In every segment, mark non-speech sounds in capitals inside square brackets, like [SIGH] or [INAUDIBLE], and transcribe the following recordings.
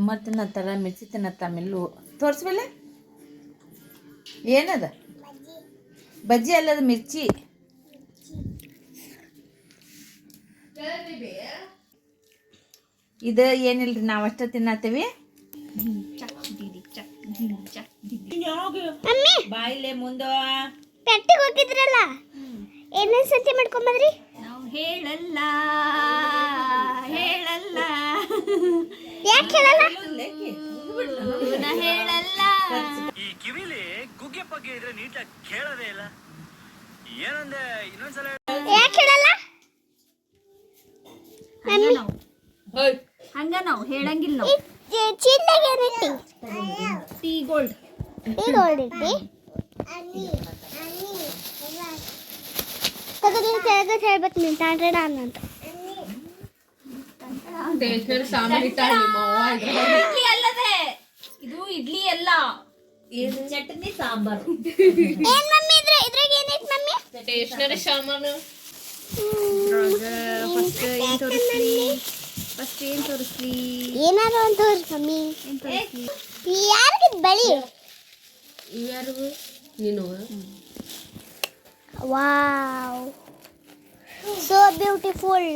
ಚುಮ್ಮರ್ ತಿನ್ನತ್ತಾರ ಮಿರ್ಚಿ ತಿನ್ನತ್ತ mill. ತೋರಿಸ್ಬಿಲ್ಲ ಏನದ? ಬಜ್ಜಿ ಅಲ್ಲದ ಮಿರ್ಚಿ? ಇದು ಏನಿಲ್ರಿ ನಾವು ಅಷ್ಟ ತಿನ್ನತ್ತೀವಿ? ಬಾಯಿಲೆ ಮುಂದ. ಪೆಟ್ಟಿಗೆ ಹೋಗಿದ್ರಲ್ಲ ಏನೇನು ಸಂತೆ ಮಾಡ್ಕೊಂಬಂದ್ರಿ ನಾವು ಹೇಳಲ್ಲ ಹೇಳಲ್ಲ. ಯಾಕೆ ಹೇಳಲ್ಲ? ಇವನ ಹೇಳಲ್ಲ. ಈ ಕಿವಿಲಿ ಗುಗ್ಗೆ ಪಗ್ಗೆ ಇದ್ರೆ ನೀಟಾಗಿ ಕೇಳೋದೇ ಇಲ್ಲ. ಏನಂದೆ ಇನ್ನೊಂದ್ಸಲ ಯಾಕೆ ಹೇಳಲ್ಲ? ಹಂಗ ನಾವು. ಹಂಗ ನಾವು ಹೇಳಂಗಿಲ್ಲ ನಾವು. ಚೀಲ್ದಾಗ ಏನಿಟ್ಟಿ ಟೀ ಗೋಲ್ಡ್. ತೆಗೆದು ಹೇಳ್ಬೇಕು ನೀನು ತಾಂಡ್ರಡ ಅಂತ. ಇಡ್ಲಿ ಅಲ್ಲದೆ ಇದು ಇಡ್ಲಿ ಅಲ್ಲ. ಚಟ್ನಿ ಸಾಂಬಾರ್. ಏನ್ ಮಮ್ಮಿ ಇದ್ರ ಇದ್ರಾಗ ಏನೈತ್ ಮಮ್ಮಿ? ಫಸ್ಟ್ ಏನ್ ತೋರಿಸ್ಲಿ? ಫಸ್ಟ್ ಏನ್ ತೋರಿಸ್ಲಿ? ಏನಾದ್ರು ಅಂತ ತೋರ್ಸ್ ಮಮ್ಮಿ. ಏನ್ ತೋರಿಸ್ಲಿ? ಯಾರಿಗಿದ್ ಬಳಿ? ಯಾರಿಗೂ? ನೀನು ವಾವ್. ಸೋ ಬ್ಯೂಟಿಫುಲ್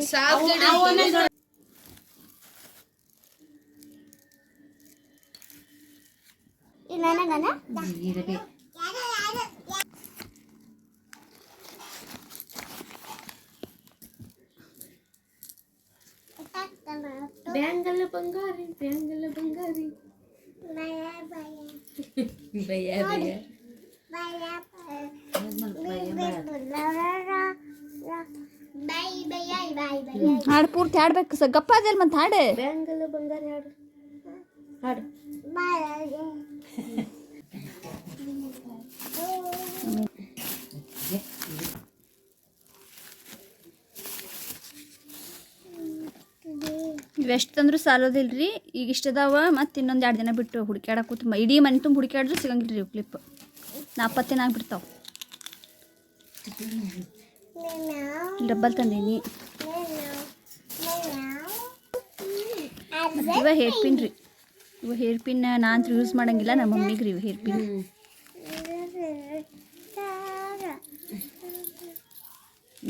ನನಗನ ಇರಬೇಕು ಬ್ಯಾಂಗಲ್ಲ ಬಂಗಾರಿ ಬ್ಯಾಂಗಲ್ಲ ಬಂಗಾರಿ ಭಯ ಭಯ ಹಾಡು ಪೂರ್ತಿ ಹಾಡ್ಬೇಕು ಸ ಗಪ್ಪ ಅದಲ್ ಮತ್ತೆ ಹಾಡು ಬ್ಯಾಂಗಲ್ ಬಂಗಾರ ಹಾಡು ಹಾಡು [LAUGHS] ಇವೆಷ್ಟು ತಂದ್ರು ಸಾಲೋದಿಲ್ರಿ ಈಗ ಇಷ್ಟದಾವ ಮತ್ತು ಇನ್ನೊಂದು ಎರಡು ದಿನ ಬಿಟ್ಟು ಹುಡುಕ್ಯಾಡಕ್ಕೆ ಕೂತು ಇಡೀ ಮನೆ ತುಂಬ ಹುಡುಕ್ಯಾಡ್ರು ಸಿಗಂಗಿಲ್ಲ ರೀ ಕ್ಲಿಪ್ ನಾಲ್ಪತ್ತು ದಿನ ಆಗ್ಬಿಡ್ತಾವ ಡಬ್ಬಲ್ ತಂದೀನಿ. [LAUGHS] ಇವ ರೀ ಇವ ಹೇರ್ ಪಿನ್ ನಾನು ಯೂಸ್ ಮಾಡಂಗಿಲ್ಲ ನಮ್ಮ ಮಮ್ಮಿಗೆ ರೀ ಇವು ಹೇರ್ ಪಿನ್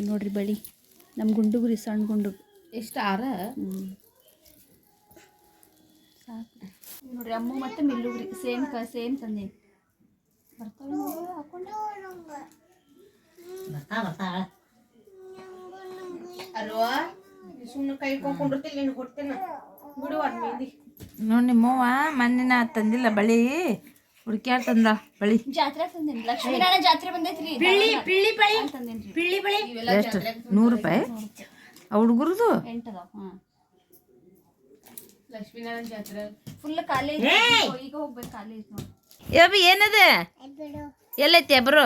ನೋಡ್ರಿ ಬಳಿ ನಮ್ಮ ಗುಂಡುಗು ರೀ ಸಣ್ಣ ಗುಂಡು ಎಷ್ಟು ಆರ? ಸಾಕು ನೋಡ್ರಿ ಅಮ್ಮ ಮತ್ತು ಮಿಲ್ಲುಗ್ರಿ ಸೇಮ್ ಕ ಸೇಮ್ ತಂದೆ. ಅಲ್ವಾ? ಸುಮ್ಮನೆ ಕೈ ಕೊಂಡ್ಕೊಂಡಿರ್ತಿಲ್ಲ ನೀನು ಕೊಡ್ತೇನೆ ಬಿಡು ಅದು ಮೆಹಂದಿ ನೋಡಿ ನಿಮ್ಮವ್ವ ಮೊನ್ನೆ ತಂದಿಲ್ಲ ಬಳಿ. ಹುಡುಕ್ಯಾರ ತಂದ ಬಳಿ. ಜಾತ್ರೆ ತಂದೇನಿ. ಲಕ್ಷ್ಮೀನಾರಾಯಣ ಜಾತ್ರೆ ಬಂದೈತ್ರಿ. ಪಿಳ್ಳಿ ಪಿಳ್ಳಿ ಬಳಿ ತಂದೇನ್ರಿ. ಪಿಳ್ಳಿ ಬಳಿ. ಎಷ್ಟು? ನೂರು ರೂಪಾಯಿ? ಆ ಹುಡುಗರದು? ಎಂಟು ಅದಾವ ಹಾಂ ಲಕ್ಷ್ಮೀನಾರಾಯಣ ಜಾತ್ರೆ. ಫುಲ್ ಖಾಲಿ ಐತಿ ಈಗ ಹೋಗ್ಬೇಕು ಕಾಲೇಜ್ ಐತಿ ನೋಡಿ. ಯಬ್ಬ ಏನದ? ಎಲ್ಲೈತಿ ಎಬ್ರು?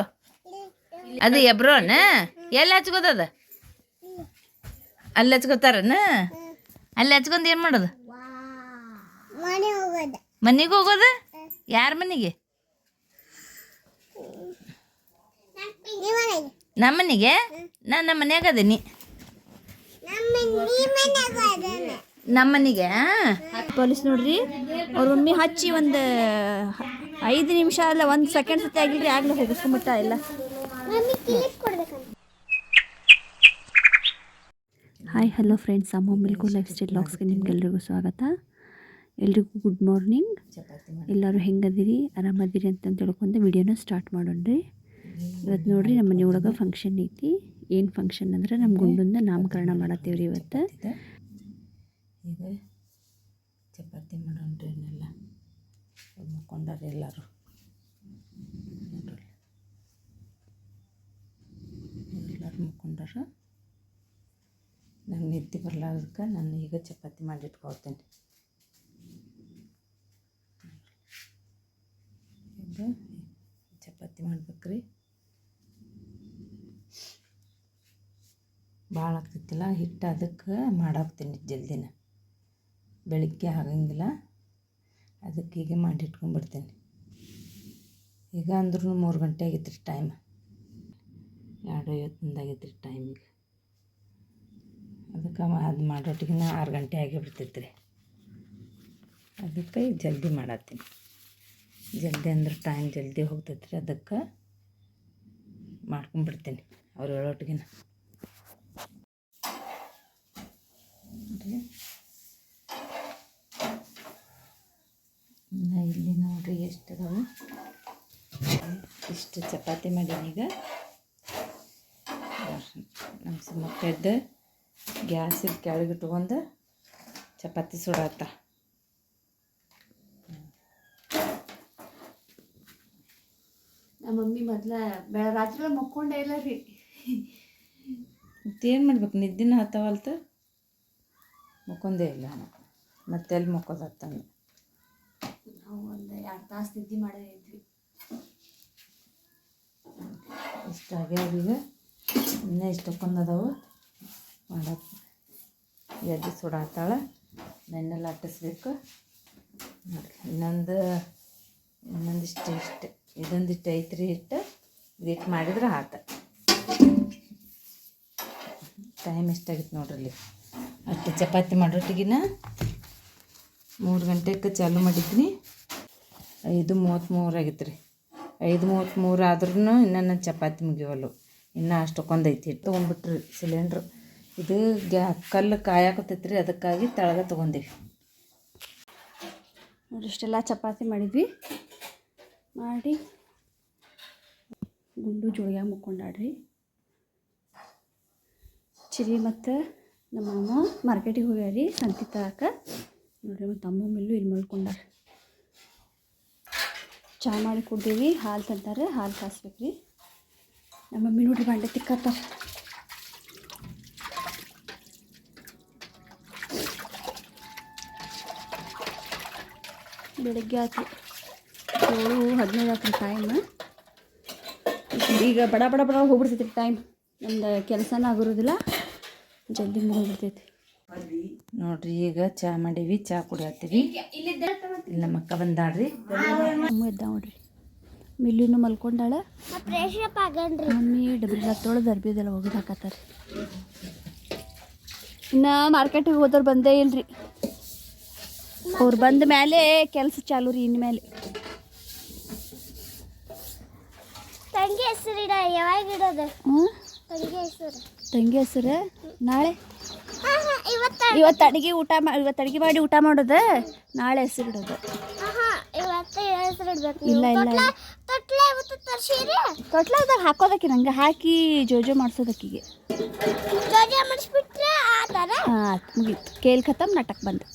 ಅದು ಎಬ್ರೋನ? ಎಲ್ಲಿ ಹಚ್ಕೋದದ ಅಲ್ಲಿ ಹಚ್ಕೋತಾರನ? ಅಲ್ಲಿ ಹಚ್ಕೊಂಡ್ ಏನು ಮಾಡೋದು? ಮನೆಗೆ ಹೋಗೋದ? ಯಾರ ಮನೆಗೆ? ನಿಮ್ಮನೆಗೆ ನಮ್ಮ ಮನೆಗೆ? ನಾನು ನಮ್ಮ ಮನೆಯಾಗ ಅದೀನಿ. ನಮ್ಮ ನೀ ಮನೆಗೆ? ಪೊಲೀಸ್ ನೋಡ್ರಿ ಅವ್ರ ಮಮ್ಮಿ ಹಚ್ಚಿ ಒಂದು ಐದು ನಿಮಿಷ ಅಲ್ಲ ಒಂದು ಸೆಕೆಂಡ್ ಸತಿ ಆಗಿದ್ರೆ ಆಗ್ಲೇ ಹೋಗಿಸ್ಕೊಂಬಿಟ್ಟ ಎಲ್ಲ. ಮಮ್ಮಿ ಕ್ಲಿಪ್ ಕೊಡ್ಬೇಕಂತ. ಹಾಯ್ ಹಲೋ ಫ್ರೆಂಡ್ಸ್ ಅಮ್ಮ ಮಿಲ್ಕು ಲೈಫ್ ಸ್ಟೈಲ್ ಲಾಗ್ಸ್ಗೆ ನಿಮ್ಗೆಲ್ರಿಗೂ ಸ್ವಾಗತ. ಎಲ್ರಿಗೂ ಗುಡ್ ಮಾರ್ನಿಂಗ್. ಎಲ್ಲರೂ ಹೆಂಗದಿರಿ? ಆರಾಮದಿರಿ ಅಂತ ತಿಳ್ಕೊಂಡು ವಿಡಿಯೋನ ಸ್ಟಾರ್ಟ್ ಮಾಡೋಣ್ರಿ. ಇವತ್ತು ನೋಡ್ರಿ ನಮ್ಮ ಮನೆ ಒಳಗೆ ಫಂಕ್ಷನ್ ಐತಿ. ಏನು ಫಂಕ್ಷನ್ ಅಂದ್ರೆ ನಮ್ಮ ಗುಂಡನ್ನ ನಾಮಕರಣ ಮಾಡತ್ತೀವ್ರಿ ಇವತ್ತು. ಈಗ ಚಪಾತಿ ಮಾಡೋಣ್ರಿ ಇನ್ನೆಲ್ಲ. ಮಕ್ಕೊಂಡಾರ ಎಲ್ಲರೂ. ಎಲ್ಲರೂ ಮಕ್ಕೊಂಡಾರ ನಂಗೆ ನಿದ್ದೆ ಬರ್ಲಾರ್ದಕ್ಕೆ ನಾನು ಈಗ ಚಪಾತಿ ಮಾಡಿಟ್ಕೊಳ್ತೇನೆ ಈಗ ಚಪಾತಿ ಮಾಡ್ಬೇಕ್ರಿ. ಭಾಳ ಆಗ್ತೈತಿಲ್ಲ, ಹಿಟ್ಟು ಅದಕ್ಕೆ ಮಾಡಾಕ್ತೀನಿ ಜಲ್ದಿನ. ಬೆಳಿಗ್ಗೆ ಆಗಂಗಿಲ್ಲ. ಅದಕ್ಕೆ ಹೀಗೆ ಮಾಡಿಟ್ಕೊಂಡ್ಬಿಡ್ತೀನಿ ಈಗ ಅಂದ್ರೂ ಮೂರು ಗಂಟೆ ಆಗೈತೆ ಟೈಮ್ ಎರಡು ಐವತ್ತೊಂದು ಆಗೈತೆ ರೀ ಟೈಮ್ ಈಗ. ಅದಕ್ಕೆ ಅದು ಮಾಡೋಟಿಗಿನ ಆರು ಗಂಟೆ ಆಗಿ ಬಿಡ್ತೈತೆ ರೀ ಅದಕ್ಕೆ ಜಲ್ದಿ ಮಾಡತ್ತೀನಿ. ಜಲ್ದಿ ಅಂದ್ರೆ ಟೈಮ್ ಜಲ್ದಿ ಹೋಗ್ತೈತೆ ರೀ ಅದಕ್ಕೆ ಮಾಡ್ಕೊಂಬಿಡ್ತೀನಿ ಅವ್ರು ಹೇಳೋಟ್ಗಿನ. ಇಲ್ಲಿ ನೋಡ್ರಿ ಎಷ್ಟು ಅದಾವೆ ಇಷ್ಟು ಚಪಾತಿ ಮಾಡೀನಿ ಈಗ. ನಮ್ಮ ಸುಮ್ಮಕ್ಕದ್ದು ಗ್ಯಾಸಿಗೆ ಕೆಳಗೆ ಇಟ್ಕೊಂಡು ಚಪಾತಿ ಸುಡಾತ. ನಮ್ಮ ಮಮ್ಮಿ ಮೊದ್ಲ ರಾತ್ರಿ ಮಕ್ಕೊಂಡೇ ಇಲ್ಲ ರೀ. ಮತ್ತೇನು ಮಾಡ್ಬೇಕು? ನಿದ್ದಿನ ಹತ್ತವಲ್ತ? ಮುಕ್ಕೊಂದೇ ಇಲ್ಲ ಮತ್ತೆ ಎಲ್ಲಿ ಮುಕ್ಕೋದತ್ತಂದು ನಾವು ಒಂದು ಎರಡು ತಾಸು ನಿದ್ದೆ ಮಾಡೇ ಇದ್ವಿ. ಇಷ್ಟ ಆಗ್ಯಾವ ಈಗ ಇನ್ನೂ ಇಷ್ಟಕ್ಕೊಂದು ಅದಾವು? ಮಾಡಕ್ಕೆ ಎದ್ದು ಸುಡಾತಾಳ? ನೆನ್ನೆಲ್ಲ ಅಟ್ಟಿಸ್ಬೇಕು? ನೋಡ್ರಿ ಇನ್ನೊಂದು ಇನ್ನೊಂದಿಷ್ಟು ಇಷ್ಟು. ಇದೊಂದಿಷ್ಟು ಐತ್ರಿ ಹಿಟ್ಟು. ಇದಿಟ್ಟು ಮಾಡಿದ್ರೆ ಆತ. ಟೈಮ್ ಎಷ್ಟಾಗಿತ್ತು ನೋಡ್ರಿ ಅಷ್ಟು ಚಪಾತಿ ಮಾಡೋಟಿಗಿನ ಮೂರು ಗಂಟೆಗೆ ಚಾಲು ಮಾಡಿದ್ನಿ. ಐದು ಮೂವತ್ತ್ಮೂರು ಆಗಿತ್ತು ರೀ. ಐದು ಮೂವತ್ತ್ಮೂರು ಆದ್ರೂ ಇನ್ನೂ ಚಪಾತಿ ಮುಗಿವಲ್ಲು. ಇನ್ನೂ ಅಷ್ಟಕ್ಕೊಂದು ಐತಿ ತೊಗೊಂಡ್ಬಿಟ್ರಿ ಸಿಲಿಂಡ್ರು. ಇದು ಗ್ಯಾ ಕಲ್ಲು ಕಾಯಾಕತ್ತೈತೆ ರೀ ಅದಕ್ಕಾಗಿ ತಳಗ ತೊಗೊಂಡಿವಿ. ನೋಡಿ, ಇಷ್ಟೆಲ್ಲ ಚಪಾತಿ ಮಾಡಿದ್ವಿ. ಮಾಡಿ. ಗುಂಡು ಜೋಳಿಗೆ ಮುಕ್ಕೊಂಡಾಡ್ರಿ. ಚಿರಿ ಮತ್ತು ನಮ್ಮ ಅಮ್ಮ ಮಾರ್ಕೆಟಿಗೆ ಹೋಗ್ಯಾರಿ ಸಂತಿ ತರಕ. ನೋಡ್ರಿ ಮತ್ತು ಅಮ್ಮ ಮಿಲ್ಲು ಇಲ್ಲಿ ಮಲ್ಕೊಂಡಾರ. ಚಹಾ ಮಾಡಿ ಕೊಡ್ತೀವಿ ಹಾಲು ತಂತಾರೆ ಹಾಲು ಕಾಸ್ಬೇಕು ರೀ ನಮ್ಮ ಮಮ್ಮಿ ನೋಡ್ರಿ ಬಾಂಡೆ ತಿಕ್ಕತ್ತಾರ ಬೆಳಗ್ಗೆ ಆಯ್ತು ಏಳು ಹದಿನೈದು ಆಗ್ತದೆ ಟೈಮ್ ಈಗ ಬಡ ಬಡ ಬಡ ಹೋಗ್ಬಿಡ್ತೈತಿ ಟೈಮ್ ನಮ್ದು ಕೆಲಸನ ಆಗಿರೋದಿಲ್ಲ. ಜಲ್ದಿ ಮುಗಿಬಿಡ್ತೈತಿ ನೋಡ್ರಿ ಈಗ ಚಹಾ ಮಾಡೀವಿ ಚಹಾ ಕುಡಿಯತ್ತೀವಿ. ಇಲ್ಲ ನಮ್ಮ ಅಕ್ಕ ಬಂದಾಳ್ರಿ. ಅಮ್ಮ ಇದ್ದ ನೋಡ್ರಿ. ಮಿಲ್ಲಿನೂ ಮಲ್ಕೊಂಡಾಳ. ಮಮ್ಮಿ ಡಬ್ರಿ ತೊಳೆದು ಅರ್ಬಿದೆಲ್ಲ ಒಗದು ಹಾಕತ್ತಾರ. ಇನ್ನು ಮಾರ್ಕೆಟಿಗೆ ಹೋದವ್ರು ಬಂದೇ ಇಲ್ರಿ. ಅವ್ರು ಬಂದ ಮೇಲೆ ಕೆಲಸ ಚಾಲು ರೀ ಇನ್ಮೇಲೆ ತಂಗಿ ಹೆಸರು ಯಾವಾಗ ಇಡೋದು ಹ್ಞೂ ತಂಗಿ ಹೆಸರು. ತಂಗಿ ಹೆಸರು? ನಾಳೆ? ಹಾ ಹಾ ಇವತ್ತ ಅಡುಗೆ. ಊಟ ಮಾ ಇವತ್ತು ಅಡುಗೆ ಮಾಡಿ ಊಟ ಮಾಡೋದು? ನಾಳೆ ಹೆಸರಿಡೋದು. ಹಾ ಹಾ ಇವತ್ತ ಹೆಸರು ಇಡೋದು ಇಲ್ಲ, ಇಲ್ಲ, ತೊಟ್ಲದಾಗ ಹಾಕೋದಕ್ಕೆ ನಂಗೆ ಹಾಕಿ ಜೋಜೋ ಮಾಡಿಸೋದಕ್ಕಿಗೆ. ಹಾಂ ಮುಗೀತು. ಕೇಲ್ ಖತಮ್ ನಾಟಕ ಬಂದು.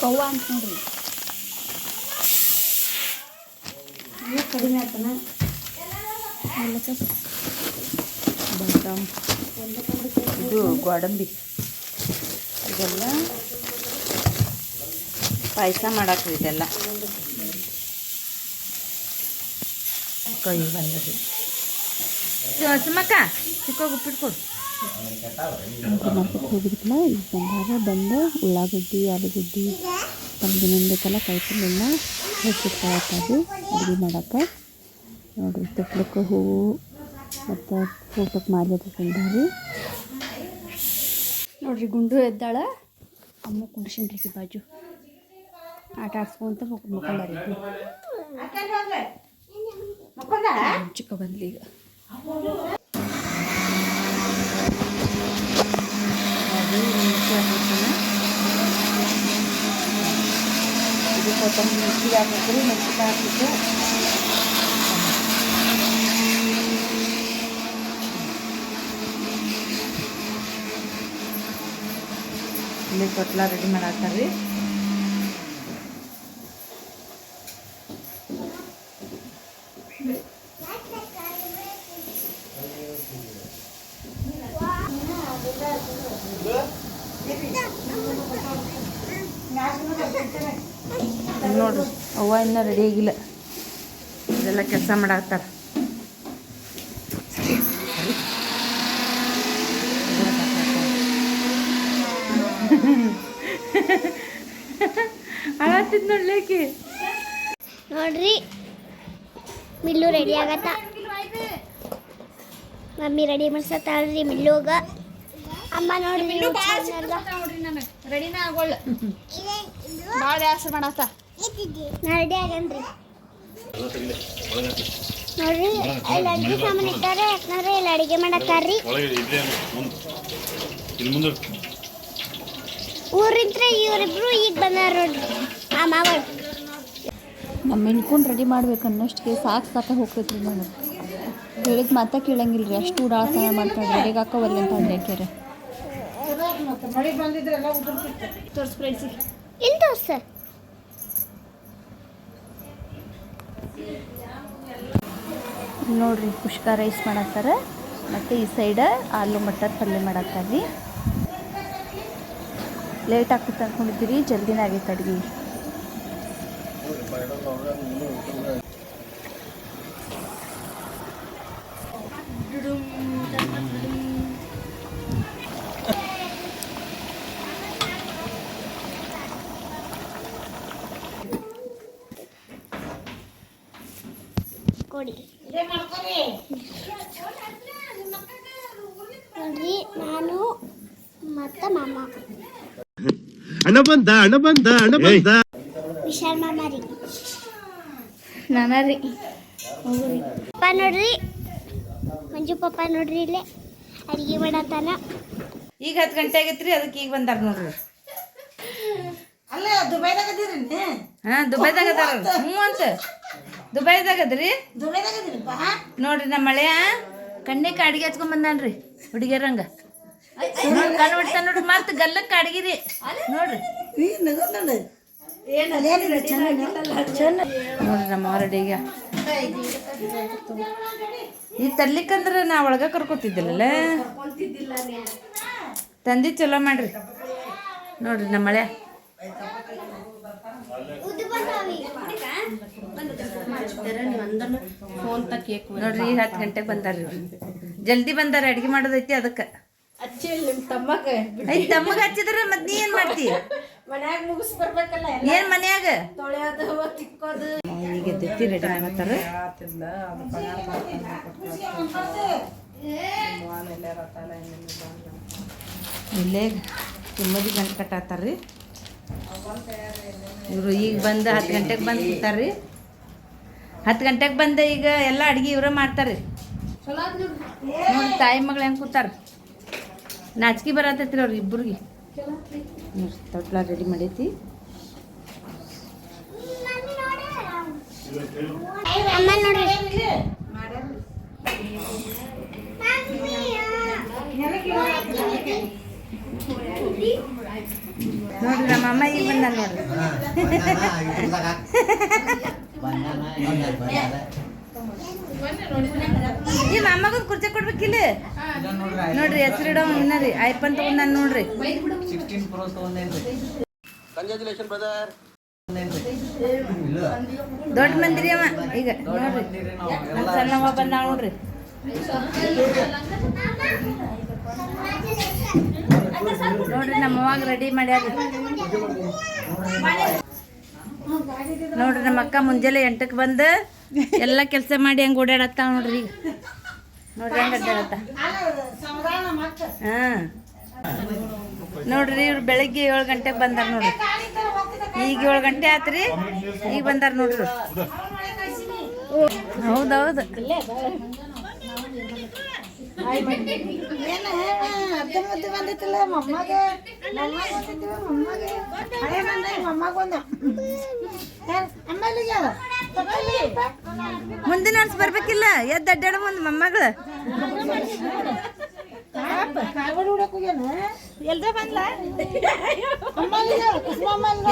ಕವ್ವ ಅಂತ ನೋಡ್ರಿ. ಕಡಿಮೆ ಆತನ ಇದು ಗೋಡಂಬಿ. ಇದೆಲ್ಲ ಪಾಯಸ ಮಾಡಾಕ ಇದೆಲ್ಲ. ಕೈ ಬಂದದ್ದು ಸುಮಕ್ಕ ಚಿಕ್ಕೋಗಿ ಉಪ್ಪಿಟ್ಕೊಡು ಹೋಗಿದ್ರಲ್ಲ ಈಗ ಬಂದಾಗ ಬಂದು ಉಳ್ಳಾಗಡ್ಡಿ ಆಲೂಗಡ್ಡಿ ಕೈ ಕಾಯ್ಪಲ್ಲೆಲ್ಲ ಹೆಚ್ಚಿಟ್ಕೊಳತ್ತದು ಅಡುಗೆ ಮಾಡಕ್ಕೆ. ನೋಡಿರಿ ತೊಟ್ಲಕ್ಕೆ ಹೂವು ಮತ್ತು ಊಟಕ್ಕೆ ಮಾಲೆ ತಗೊಂಡಾರಿ ನೋಡ್ರಿ, ಗುಂಡು ಎದ್ದಾಳ. ಅಮ್ಮ ಕುಂಡ್ಸಿನ್ರಿ ಬಾಜು. ಆಟ ಆಡ್ಸ್ಕೊಂತ ಮಕ್ಕಳಾರಿ ಚಿಕ್ಕ ಬಂದ್ಲಿ ಈಗ. ಇದು ಕೊತ್ತಂಬರಿ ಮಿರ್ಚಿಗೆ ಹಾಕಿದ್ರಿ ಮೆಣಸಿನ್ಕಾಯಿ ಹಾಕಿದ್ದು ಇಲ್ಲಿ ತೊಟ್ಲ ರೆಡಿ ಮಾಡಾಕ್ತಾರ್ರಿ ಇಲ್ಲಿ ನೋಡ್ರಿ ಅವ್ವ ಇನ್ನೂ ರೆಡಿ ಆಗಿಲ್ಲ. ಇದೆಲ್ಲ ಕೆಲಸ ಮಾಡಾಕ್ತಾರೆ ಅಳತ್ತಿದ್ ನೋಡ್ಲೇಕಿ ನೋಡ್ರಿ ಮಿಲ್ಲು ರೆಡಿ ಆಗತ್ತ. ಮಮ್ಮಿ ರೆಡಿ ಮಾಡ್ಸತ್ತಾಳ್ರಿ ಮಿಲ್ಲುಗ. ಅಮ್ಮ ನೋಡ್ರಿ ರೆಡಿನ ಆಗೋಳ್ಳ ಭಾಳ ಮಾಡತ್ತ ರೆಡಿ ಆಗೇನ್ರಿ. ನೋಡ್ರಿ ಇಲ್ಲಿ ಅಡ್ಗೆ ಸಾಮಾನು ಇಟ್ಟಾರೆ ಯಾಕಂದ್ರೆ ಇಲ್ಲಿ ಅಡಿಗೆ ಮಾಡತ್ತಾರ್ರಿ ಊರಿಂತ್ರ ಇವರಿಬ್ರು ಈಗ ಬಂದಾರ ನೋಡ್ರಿ. ಆ ಮಾವಳು. ನಮ್ಮ ಹೆಣ್ಕೊಂಡು ರೆಡಿ ಮಾಡ್ಬೇಕು ಅನ್ನೋಷ್ಟಿಗೆ ಸಾಕು ಸಾಕ ಹೋಗ್ತೈತ್ರಿ ನಾನು ಹೇಳಿದ ಮಾತಾ ಕೇಳಂಗಿಲ್ಲ ರೀ ಅಷ್ಟು ಉಡಾಳ್ತನ ಮಾಡ್ತಾಳೆ. ರೆಡಿಗೆ ಹಾಕೋವಲ್ಲ ಅಂತ ಅಂದ್ರೆ ಯಾಕ್ಯಾರ ಇಲ್ಲಿ ತೋರ್ಸ ನೋಡ್ರಿ ಪುಷ್ಕ ರೈಸ್ ಮಾಡತ್ತಾರ ಮತ್ತು ಈ ಸೈಡ ಆಲೂ ಮಟರ್ ಪಲ್ಯ ಮಾಡತ್ತಾರ ರೀ ಲೇಟ್ ಆಗ್ತಿತ್ತು ಅಂದ್ಕೊಂಡಿದ್ದೀರಿ ಜಲ್ದಿನೇ ಆಗೈತೆ ಅಡ್ಗೆ ಕೊಡಿ ನೋಡ್ರಿ ನಾನು ಮತ್ತೆ ಮಾಮ. ಹಣ ಬಂದ ಹಣ ಬಂದ ಹಣ ಬಂದ. ವಿಶಾಲ್ ಮಾಮ ರೀ. ನಾನ ರೀ. ಪಪ್ಪ ನೋಡ್ರಿ. ಮಂಜು ಪಪ್ಪ ನೋಡ್ರಿ ಇಲ್ಲೇ. ಅಡಿಗೆ ಮಾಡತ್ತಾನ. ಈಗ ಹತ್ತು ಗಂಟೆ ಆಗೈತ್ರಿ ಅದಕ್ಕೆ ಈಗ ಬಂದಾರ ನೋಡ್ರಿ. ಅಲ್ಲೇ ದುಬೈದಾಗ ಅದೀರಿ ಹಾಂ ದುಬೈದಾಗ ಅದಾರ ಹ್ಞೂ ಅಂತ. ದುಬೈದಾಗ ಅದ್ರಿ? ದುಬೈದಾಗ ನೋಡ್ರಿ ನಮ್ಮ ಮಳೆಯ. ಕಣ್ಣಿಗೆ ಅಡಿಗೆ ಹಚ್ಕೊಂಡ್ ಬಂದಾನ್ರಿ ಹುಡುಗಿಯರಂಗ. ನೋಡ್ರಿ ಕಣ್ಣು ಬಿಡ್ತಾನ ನೋಡ್ರಿ ಮತ್ತೆ ಗಲ್ಲಕ್ಕೆ ಅಡಿಗಿರಿ. ನೋಡ್ರಿ. ನೋಡ್ರಿ ನಮ್ಮ ಹೊರಡಿಗ. ಈ ತರ್ಲಿಕ್ಕಂದ್ರೆ ನಾ ಒಳಗ ಕರ್ಕೊತಿದ್ದಿಲ್ಲಲ್ಲ ತಂದಿ ಚಲೋ ಮಾಡ್ರಿ. ನೋಡ್ರಿ ನಮ್ಮ ಮಳೆ. ನೋಡ್ರಿ ಹತ್ತು ಗಂಟೆಗೆ ಬಂದಾರ್ರಿ. ಜಲ್ದಿ ಬಂದಾರ ಅಡ್ಗೆ ಮಾಡೋದೈತಿ ಅದಕ್ಕೆ. ಐ ತಮ್ಮಗ. ಹಚ್ಚಿದ್ರೆ ಮತ್ ನೀ ಏನ್ ಮಾಡ್ತಿ? ಮನ್ಯಾಗ ಮುಗಿಸ್ ಬರ್ಬೇಕಲ್ಲ ಏನ್ ಮನ್ಯಾಗ? ತೊಳೆಯೋದು ತಿಕ್ಕೋದು. ಈಗ ಎದ್ದೈತಿ ರೆಡಿ ಮಾಡತ್ತಾರ? ಇಲ್ಲೇ ತಿಮ್ಮದಿ ಗಂಟು ಕಟ್ಟಾತಾರ್ರಿ. ಇವರು ಈಗ ಬಂದು ಹತ್ತು ಗಂಟೆಗೆ ಬಂದು ಕೂತಾರ್ರಿ ಹತ್ತು ಗಂಟೆಗೆ ಬಂದು ಈಗ ಎಲ್ಲ ಅಡುಗೆ ಇವರೇ ಮಾಡ್ತಾರ್ರಿ. ನೋಡಿ ತಾಯಿ ಮಗಳು ಹೆಂಗೆ ಕೂತಾರ? ನಾಚಿಕೆ ಬರತ್ತೈತ್ರಿ ಅವ್ರು ಇಬ್ಬರಿಗೆ ತೊಟ್ಲ ರೆಡಿ ಮಾಡೈತಿ. ಅಮ್ಮ ನೋಡ್ರಿ ನೋಡ್ರಿ ನಮ್ಮ ಅಮ್ಮ ಈಗ ಬಂದ ನೋಡ್ರಿ. ನಿಮ್ಮ ಅಮ್ಮಗೊಂದು ಕುರ್ಚಿ ಕೊಡ್ಬೇಕಿಲ್ಲ? ನೋಡ್ರಿ ಹೆಸರಿಡೋ ಇನ್ನರಿ ಐಫೋನ್ ತಗೊಂಡ್ ನೋಡ್ರಿ. ದೊಡ್ಡ ಮಂದಿರಿ ಅವ ಈಗ ನೋಡ್ರಿ. ನಮ್ಮ ಸಣ್ಣವ ಬಂದ ನೋಡ್ರಿ. ನೋಡ್ರಿ ನಮ್ಮ ಅವಾಗ ರೆಡಿ ಮಾಡ್ಯಾರ ನೋಡ್ರಿ ನಮ್ಮ ಅಕ್ಕ ಮುಂಜಾನೆ ಎಂಟಕ್ಕೆ ಬಂದು ಎಲ್ಲ ಕೆಲಸ ಮಾಡಿ ಹಂಗೆ ಓಡಾಡತ್ತ ನೋಡ್ರಿ ಈಗ. ನೋಡ್ರಿ ಹೆಂಗೆ ಹಾಂ. ನೋಡ್ರಿ ಇವ್ರು ಬೆಳಗ್ಗೆ ಏಳು ಗಂಟೆಗೆ ಬಂದಾರ ನೋಡ್ರಿ. ಈಗ ಏಳು ಗಂಟೆ ಆತ್ರಿ, ಈಗ ಬಂದಾರ ನೋಡ್ರಿ. ಹೌದೌದು. ಏನ ಮುದ್ದೆ ಬಂದಿತ್ತಲ್ಲ ಮಮ್ಮಗೆ. ಮೊಮ್ಮಗ ಬಂದಿತ್ತು ಮೊಮ್ಮಗ. ಹಳೆ ಬಂದ ಮೊಮ್ಮಗ ಬಂದ ಅಮ್ಮಲ್ಲಿಗೆ? ಮುಂದಿನ ವರ್ಷ ಬರ್ಬೇಕಿಲ್ಲ ಎದ್ದು ಅಡ್ಡಾಡ ಮುಂದೆ ಮೊಮ್ಮಗಳು. ಎಲ್ದ ಬಂದ್ಲ?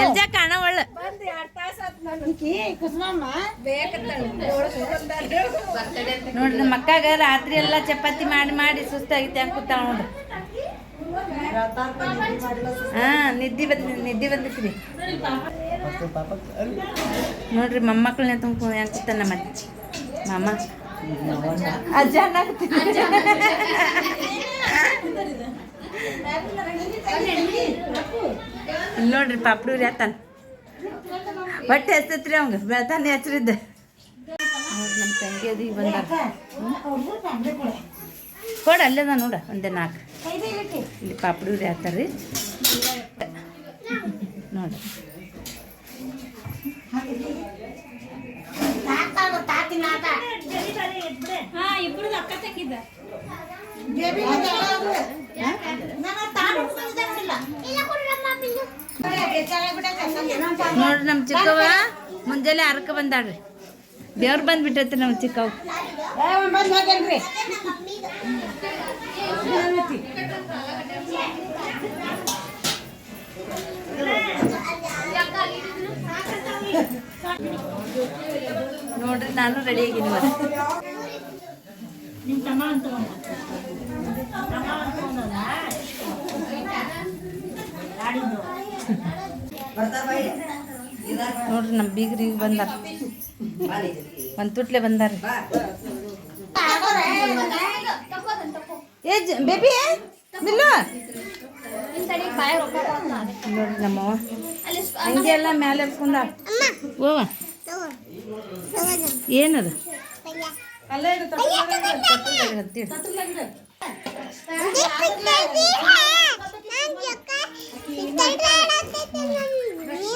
ಎಲ್ಜಾ ಕಾಣ ಒಳ್ಳ ಈಕಿ ಕುಸುಮಮ್ಮ ನೋಡ್ರಿ ನಮ್ಮ ಅಕ್ಕಾಗ ರಾತ್ರಿ ಎಲ್ಲ ಚಪಾತಿ ಮಾಡಿ ಮಾಡಿ ಸುಸ್ತಾಗಿತ್ತೆ ಅಂತ ಕೂತಾಳ ನೋಡ್ರಿ ಹಾ ನಿದ್ದೆ ಬಂದ್ ನಿದ್ದೆ ಬಂದಿತ್ರಿ. ನೋಡ್ರಿ ಮೊಮ್ಮಕ್ಕಳನ್ನ ತುಂಬ ಹೆಂಗ್ ಕೂತಾನ ಅಜ್ಜಿ. ಮಾಮ. ಅಜ್ಜ ನೋಡ್ರಿ ಪಾಪಡೂರಿ ಆತಾನ ಹೊಟ್ಟೆ ಹಸ್ತೈತ್ರಿ ಅವಂಗ. ಬೆಳ್ತಾನೆ ಹೆಸರಿದ್ದೆ ನಮ್ಮ ತಂಗಿ ಅದು ಈಗ ಬಂದಾರ ಕೊಡ. ಅಲ್ಲೇದ ನೋಡ ಒಂದೇ ನಾಲ್ಕು. ಇಲ್ಲಿ ಪಾಪಡಿ ಉರಿ ಹಾಕ್ತಾರ್ರಿ. ನೋಡಿ. ನೋಡ್ರಿ ನಮ್ಮ ಚಿಕ್ಕವ ಮುಂಜಾನೆ ಅರ್ಕ ಬಂದಾಳ್ರಿ. ದೇವ್ರು ಬಂದ್ಬಿಟ್ಟೈತಿ ನಮ್ಮ ಚಿಕ್ಕವ್ ನೋಡ್ರಿ ನಾನು ರೆಡಿ ಆಗಿನಿ ಮತ್ತೆ ನೋಡ್ರಿ ನಮ್ಮ ಬೀಗ್ರಿ ಬಂದಾರ. ಒಂದು ತುಟ್ಲೆ ಬಂದಾರ. ಏ ಬೇಬಿ ನಿಲ್ಲು ನೋಡ್ರಿ ನಮ್ಮವ್ವ. ಹಂಗೆ ಎಲ್ಲ ಮ್ಯಾಲೆ ಎರ್ಸ್ಕೊಂಡ ಓವ ಏನದು?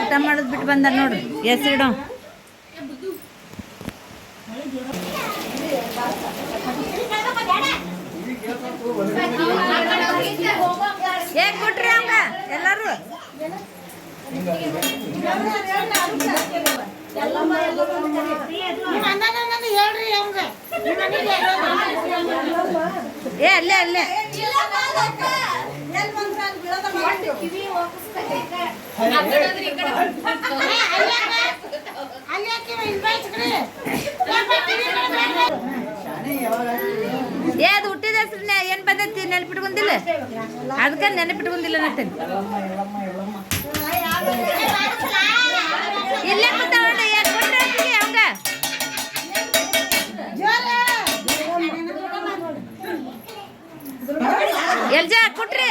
ಊಟ ಮಾಡೋದು ಬಿಟ್ಟು ನೋಡಿ. ಎಸ್ ಹೆಸರಿಡೋ ಏ ಕೊಟ್ರಿ ಅಂಗ ಎಲ್ಲಾರು. ಹೇಳ್ರಿ ಅವಂಗ ಏ ಅಲ್ಲೇ ಅಲ್ಲೇ. ಅಲ್ಲಿ ಏ ಅದು ಹುಟ್ಟಿದ ಹೆಸರು ಏನು ಬಂದೈತಿ ನೆನಪಿಟ್ಕೊಂಡಿಲ್ಲ ಅದಕ್ಕೆ ನೆನಪಿಟ್ಕೊಂಡಿಲ್ಲ ನತ್ತೇನೆ ಇಲ್ಲೇ ಕೂತಾವಣ್ಣ ಎಲ್ಜ ಕೊಟ್ರಿ.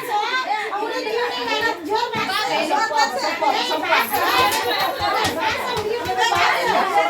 ಅವಂಗ ಎಲ್ಜ ಕೊಟ್ರಿ ಹೇಳ್ಬೇಕಲ್ಲ ಅವಂತ ಜೋರ್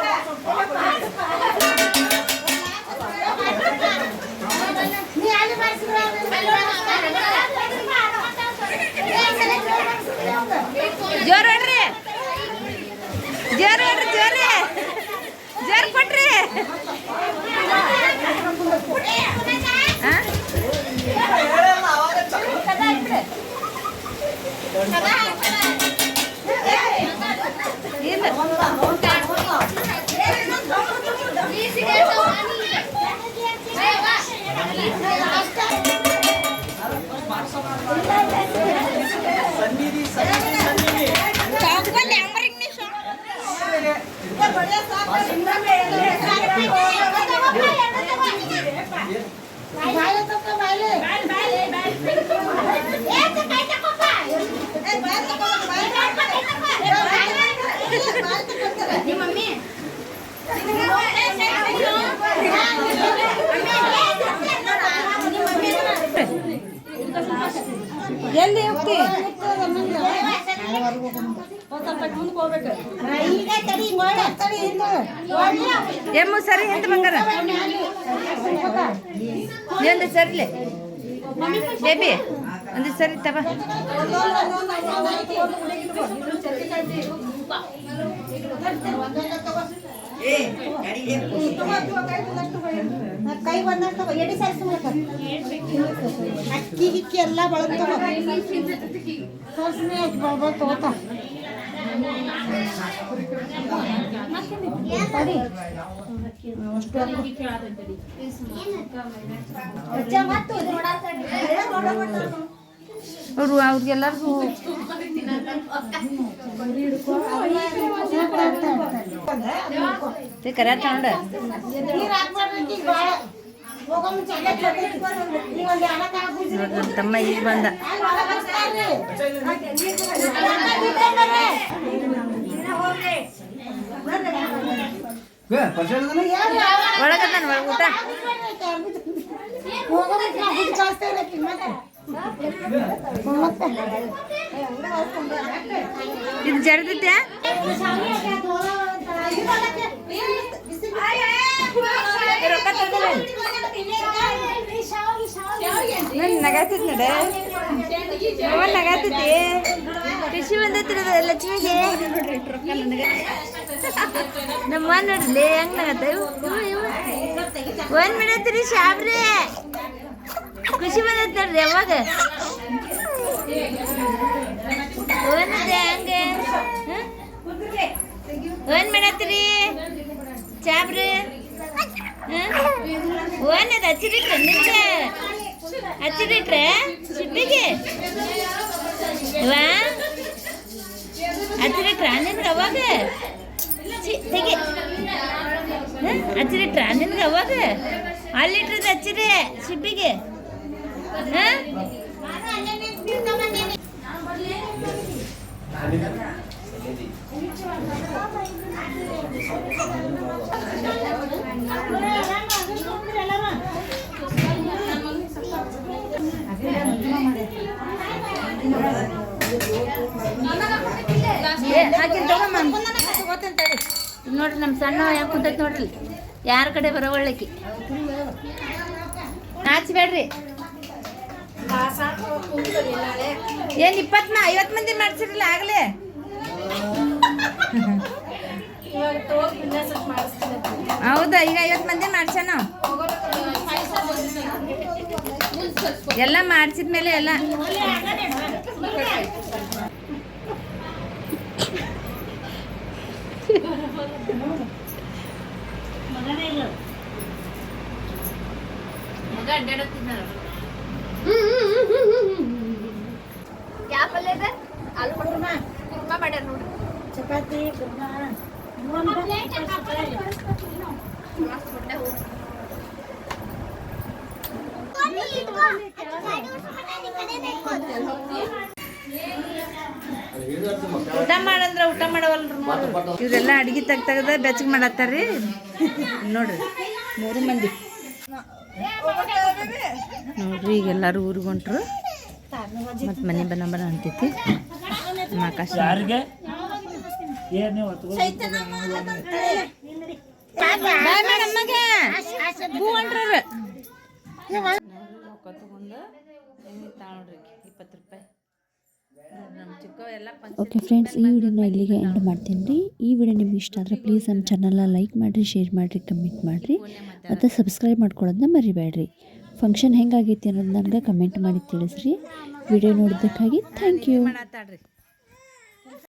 જલ્દી ઉગતી ಎಮ್ಮು ಸರಿ ಎಂತ ಬಂಗಾರ. ಒಂದು ಸರಿಲೆ. ಬೇಬಿ ಒಂದು ಸರಿ ತವ ಕೈ ತಗೋ ಎಡಿ ಸಾಯಿಸ್ ಅಕ್ಕಿ ಗಿಕ್ಕಿ ಎಲ್ಲ ಬಳಸ್ತವ ತೋರ್ಸ್ನಿ ಬಾಬಾ ತಗೋತ. ತಡಿ ಅವರು ಅವ್ರಿಗೆಲ್ಲರಿಗೂ ಕರೆ ತಗೊಂಡ ನೀರ್ ಹಾಕ್ಬಾರ್ದು ಈಗ ಭಾಳ ಹೋಗೋ ಮುಂಚೆ ಅಲ್ಲೇ ಕೊಡ್ತೈತಿ. ಈಗ ಒಂದ್ ಎರಡ ಕಾಳು ಬೀಜ ನೋಡ್ರಿ ನಮ್ಮ ತಮ್ಮ ಈಗ ಬಂದ ಅಲ್ಲಿ ಒಳಗ್ ಹಚ್ತಾರ್ರಿ. ಅಲ್ಲ, ಬಿಡ್ರಿ ಬರ್ರಿ. ಒಳಗದಾನ ಒಳಗ ಊಟ ಹೋಗೋ ಮುಂಚೆ ನಾವು ಬೀಜ ನಗಾತೈತಿ ನೋಡ. ನಗಾತಿದ್ದಿ ಖುಷಿ ಬಂದೈತಿ ಲಕ್ಷ್ಮಿಗೆ. ನಮ್ಮ ನೋಡ್ಲಿ, ಹೆಂಗ್ ನಗತ್ತ ಒಂದ್ ಬಿಡತ್ರಿ ಶಾಬ್ರಿ ಖುಷಿ ಬಂದೈತಿ ನೋಡ್ರಿ ಯಾವಾಗ? ಒಂದೇ ಹಂಗೆ. ಒಂದ್ ಮಾಡತ್ತೀರಿ ಚಾಬ್ರಿ ಅದ ಹಚ್ಚಿರಿ ನಿಂತೆ ಹಚ್ಚಿರಿಟ್ರೆ ಸಿಟ್ಟಿಗೆ ವಾ ಹಚ್ಚಿರಿಟ್ರ ನಿನ್ಗೆ ಅವಾಗ? ತೆಗಿ. ಹಚ್ಚಿರಿಟ್ರ ನಿನ್ಗೆ ಅವಾಗ? ಅಲ್ಲಿಟ್ರದ ಹಚ್ಚಿರಿ ಸಿಬ್ಬಿಗೆ ಹಾಂ ಏ ಹಾಕಿನ್ ತಗೊಮ್ಮ ಇದ್ ನೋಡ್ರಿ ನಮ್ಮ ಸಣ್ಣ ಯಾಕೆ ಕುಂತೈತಿ ನೋಡ್ರಿ ಯಾರ ಕಡೆ ಬರೋ ನಾಚಬೇಡ್ರಿ ನಾಚ್ಬೇಡ್ರಿ ಏನ್ ಇಪ್ಪತ್ನ ಐವತ್ತು ಮಂದಿ ಮಾಡ್ಸಿರಲ್ಲ ಆಗ್ಲೇ? ಹೌದಾ, ಈಗ ಐವತ್ತು ಮಂದಿ ಮಾಡ್ಸೋಣ ಎಲ್ಲ ಮಾಡ್ಸಿದ್ಮೇಲೆ ಎಲ್ಲ ಮಗ ಅಡ್ಡಾಡತ್ತಿದ್ದಾರ ಯಾವ ಪಲ್ಯ ಇದೆ ಆಲೂ ಕುರ್ಮಾ ಕುರ್ಮಾ ಮಾಡ್ಯಾರ ನೋಡ್ರಿ ಚಪಾತಿ ಕುರ್ಮಾ ಊಟ ಮಾಡಂದ್ರ ಊಟ ಮಾಡವಲ್ಲ ಇವರೆಲ್ಲ ಅಡಿಗೆ ತೆಗ್ ತೆಗ್ದ ಬೆಚ್ಚಗೆ ಮಾಡತ್ತಾರ್ರಿ. ನೋಡ್ರಿ ಮೂರು ಮಂದಿ. ನೋಡ್ರಿ ಈಗ ಎಲ್ಲರೂ ಊರಿಗೆ ಹೊಂಟ್ರು. ಮತ್ತು ಮನೆ ಬನ ಬನ ಅಂತೈತಿ ಆಕಾಶ ತಗೊಂಡು ಇಪ್ಪತ್ತು ರೂಪಾಯಿ. ಓಕೆ ಫ್ರೆಂಡ್ಸ್ ಈ ವಿಡಿಯೋನ ಇಲ್ಲಿಗೆ ಎಂಡ್ ಮಾಡ್ತೀನಿ ರೀ. ಈ ವಿಡಿಯೋ ನಿಮ್ಗೆ ಇಷ್ಟ ಆದರೆ ಪ್ಲೀಸ್ ನಮ್ಮ ಚಾನಲ್ನ ಲೈಕ್ ಮಾಡಿರಿ ಶೇರ್ ಮಾಡಿರಿ ಕಮೆಂಟ್ ಮಾಡಿರಿ. ಮತ್ತು ಸಬ್ಸ್ಕ್ರೈಬ್ ಮಾಡ್ಕೊಳ್ಳೋದನ್ನ ಮರಿಬೇಡ್ರಿ. ಫಂಕ್ಷನ್ ಹೆಂಗಾಗೈತಿ ಅನ್ನೋದು ನನಗೆ ಕಮೆಂಟ್ ಮಾಡಿ ತಿಳಿಸ್ರಿ. Video ನೋಡಿದ್ದಕ್ಕಾಗಿ thank you